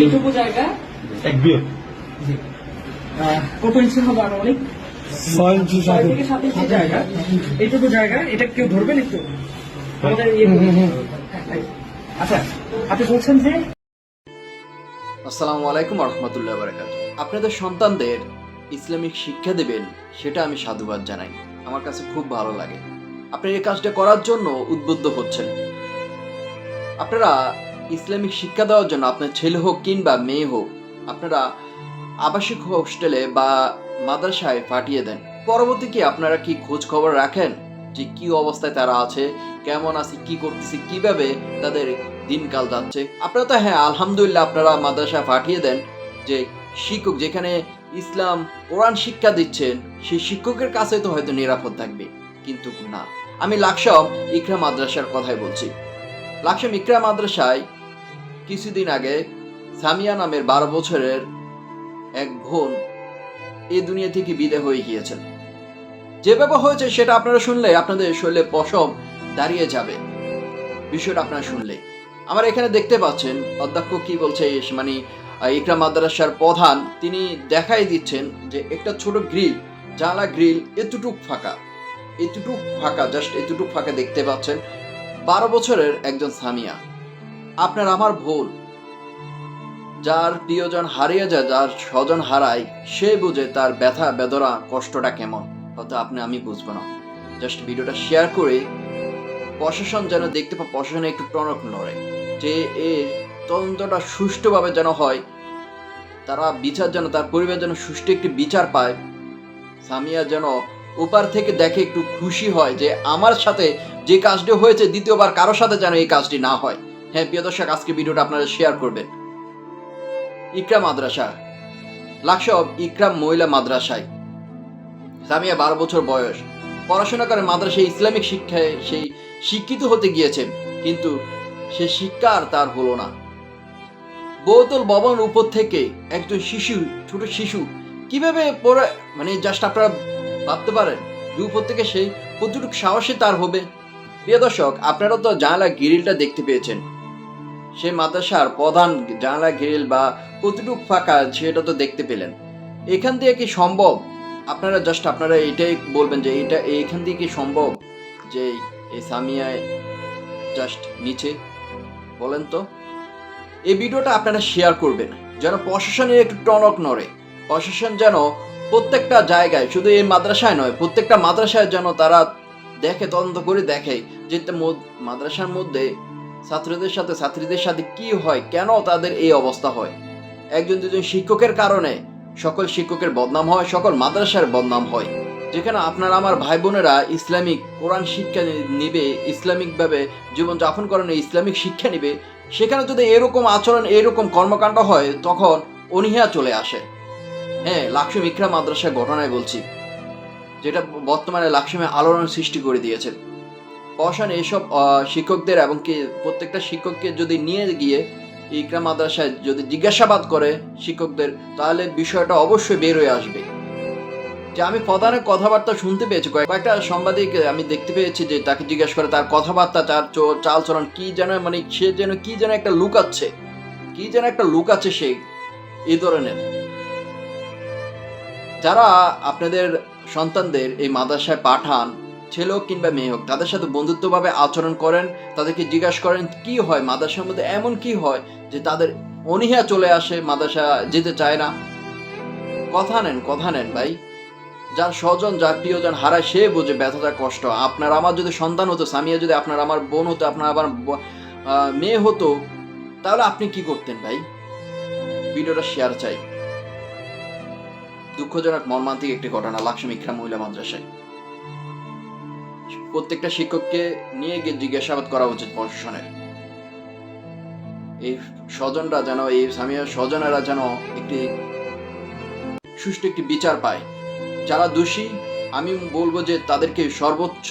এইটুকু জায়গা। এক বিয়ে কত ইঞ্চি হবে আনুমানিক? ছয় ইঞ্চি ছয় থেকে সাত ইঞ্চি। জায়গা। এইটুকু জায়গা। এটা কেউ ধরবেন একটু? আমাদের করুন। তাই। আচ্ছা আপনি বলছেন যে আসসালামু আলাইকুম রহমতুল্লাহ বারাকাত আপনাদের সন্তানদের ইসলামিক শিক্ষা দেবেন সেটা আমি সাধুবাদ জানাই। আমার কাছে খুব ভালো লাগে। আপনি এই কাজটা করার জন্য উদ্বুদ্ধ হচ্ছেন। আপনারা ইসলামিক শিক্ষা দেওয়ার জন্য আপনার ছেলে হোক কিংবা মেয়ে হোক, আপনারা আবাসিক হোস্টেলে বা মাদ্রাসায় পাঠিয়ে দেন। পরবর্তী কি আপনারা কি খোঁজ খবর রাখেন যে কি অবস্থায় তারা আছে, কেমন আছে, কি করতেছে, কীভাবে তাদের দিনকাল যাচ্ছে? আপনারা তো হ্যাঁ আলহামদুলিল্লাহ আপনারা মাদ্রাসায় পাঠিয়ে দেন যে শিক্ষক যেখানে ইসলাম, কোরআন শিক্ষা দিচ্ছেন, সেই শিক্ষকের কাছে তো হয়তো নিরাপদ থাকবে। কিন্তু না। আমি লাকসাম ইকরা মাদ্রাসার কথাই বলছি। লাকসাম ইকরা মাদ্রাসায় কিছুদিন আগে সামিয়া নামের বারো বছরের এক বোন এই দুনিয়া থেকে বিদায় হয়ে গিয়েছেন। যেভাবে হয়েছে সেটা আপনারা শুনলে আপনাদের শরীরে পশম দাঁড়িয়ে যাবে। বিষয়টা আপনারা শুনলে আমার এখানে দেখতে পাচ্ছেন অধ্যক্ষ কি বলছে মানে আহ, ইকরা মাদ্রাসার প্রধান তিনি দেখাই দিচ্ছেন যে একটা ছোট গ্রিল জানলা গ্রিল এতটুক ফাঁকা এতটুক ফাঁকা জাস্ট এতটুক ফাঁকা দেখতে পাচ্ছেন বারো বছরের একজন সামিয়া। আপনার আমার ভুল। যার প্রিয়জন হারিয়ে যায়, যার স্বজন হারায়, সে বুঝে তার ব্যথা, বেদনা, কষ্টটা কেমন। হয়তো আপনি, আমি বুঝব না। জাস্ট ভিডিওটা শেয়ার করে প্রশাসন যেন দেখতে পায়, প্রশাসনে একটু টনক নড়ে। যে এর তদন্তটা সুষ্ঠুভাবে যেন হয়, তারা বিচার যেন, তার পরিবার যেন সুষ্ঠু একটি বিচার পায়, সামিয়া যেন ওপার থেকে দেখে একটু খুশি হয় যে আমার সাথে যে কাজটি হয়েছে, দ্বিতীয়বার কারোর সাথে যেন এই কাজটি না হয়। হ্যাঁ প্রিয় দর্শক, আজকে ভিডিওটা আপনারা শেয়ার করবেন। ইকরাম মাদ্রাসা, লাকসব ইকরাম মহিলা মাদ্রাসায়। সামিয়া, বারো বছর বয়স। পড়াশোনা করে মাদ্রাসায় ইসলামিক শিক্ষায় সেই শিক্ষিত হতে গিয়েছে, কিন্তু সে শিক্ষা আর তার হলো না। বহুতল ভবন উপর থেকে একজন শিশু, ছোট শিশু, কীভাবে পড়ে মানে জাস্ট আপনারা ভাবতে পারেন, যে উপর থেকে সেই কতটুকু সাহসী তার হবে? প্রিয় দর্শক, আপনারা তো জানালা গিরিলটা দেখতে পেয়েছেন। সেই মাদ্রাসার প্রধান জানালা, গ্রিল বা কতটুকু ফাঁকা সেটা তো দেখতে পেলেন। এখান থেকে কি সম্ভব? আপনারা জাস্ট আপনারা এটাই বলবেন যে এটা এইখান থেকে কি সম্ভব? যে এই সামিয়ায় জাস্ট নিচে, বলেন তো। এই ভিডিওটা আপনারা শেয়ার করবেন, যেন প্রশাসনের একটু টনক নড়ে। প্রশাসন যেন প্রত্যেকটা জায়গায়, শুধু এই মাদ্রাসায় নয়, প্রত্যেকটা মাদ্রাসায় যেন তারা দেখে, তদন্ত করে দেখে যে মাদ্রাসার মধ্যে ছাত্রদের সাথে ছাত্রীদের সাথে কি হয়? কেন তাদের এই অবস্থা হয়? একজন, দুজন শিক্ষকের কারণে সকল শিক্ষকের বদনাম হয়, সকল মাদ্রাসার বদনাম হয়। যেখানে আপনার আমার ভাই বোনেরা ইসলামিক কোরআন শিক্ষা নিবে, ইসলামিকভাবে জীবন যাপন করেন, ইসলামিক শিক্ষা নিবে, সেখানে যদি এরকম আচরণ, এরকম কর্মকাণ্ড হয়, তখন অনীহা চলে আসে। হ্যাঁ লাকসুম ইকরা মাদ্রাসা ঘটনায় বলছি, যেটা বর্তমানে লাকসুমে আলোড়ন সৃষ্টি করে দিয়েছে। প্রশাসন এইসব শিক্ষকদের এবং কি প্রত্যেকটা শিক্ষককে যদি নিয়ে গিয়ে ইকরা মাদ্রাসায় যদি জিজ্ঞাসাবাদ করে শিক্ষকদের, তাহলে বিষয়টা অবশ্যই বের হয়ে আসবে। যে আমি প্রধানের কথাবার্তা শুনতে পেয়েছি, কয়েক- কয়েকটা সাংবাদিক আমি দেখতে পেয়েছি যে তাকে জিজ্ঞেস করে তার কথাবার্তা, তার চো- চালচলন, কি যেন মানে সে যেন, কি যেন একটা লুক আছে, কি যেন একটা লুক আছে সে এই ধরনের। যারা আপনাদের সন্তানদের এই মাদ্রাসায় পাঠান ছেলে হোক কিংবা মেয়ে হোক, তাদের সাথে বন্ধুত্বভাবে আচরণ করেন, তাদেরকে জিজ্ঞাসা করেন, কি হয়? মাদ্রাসার মধ্যে এমন কি হয় যে তাদের অনীহা চলে আসে, মাদ্রাসা যেতে চায় না? কথা নেন কথা নেন ভাই। যার স্বজন, যার প্রিয়জন হারায়, সে বোঝে ব্যথাটা কষ্ট। আপনার আমার যদি সন্তান হতো সামিয়া যদি আপনার আমার বোন হতো, আপনার আমার মেয়ে হতো, তাহলে আপনি কি করতেন ভাই? ভিডিওটা শেয়ার চাই। দুঃখজনক, মর্মান্তিক একটি ঘটনা, লাকসাম ইকরা মহিলা মাদ্রাসায়। প্রত্যেকটা শিক্ষককে নিয়ে গিয়ে জিজ্ঞাসাবাদ করা উচিত প্রশাসনের। এই স্বজনরা যেন, এই সামিয়ার স্বজনেরা যেন একটি সুষ্ঠু একটি বিচার পায়। যারা দোষী, আমি বলব যে তাদেরকে সর্বোচ্চ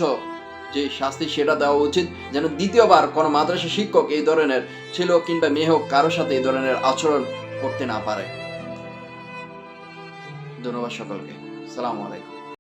যে শাস্তি সেটা দেওয়া উচিত, যেন দ্বিতীয়বার কোনো মাদ্রাসা শিক্ষক এই ধরনের ছেলে কিংবা মেয়ে হোক কারোর সাথে এই ধরনের আচরণ করতে না পারে। ধন্যবাদ সকলকে। সালামু আলাইকুম।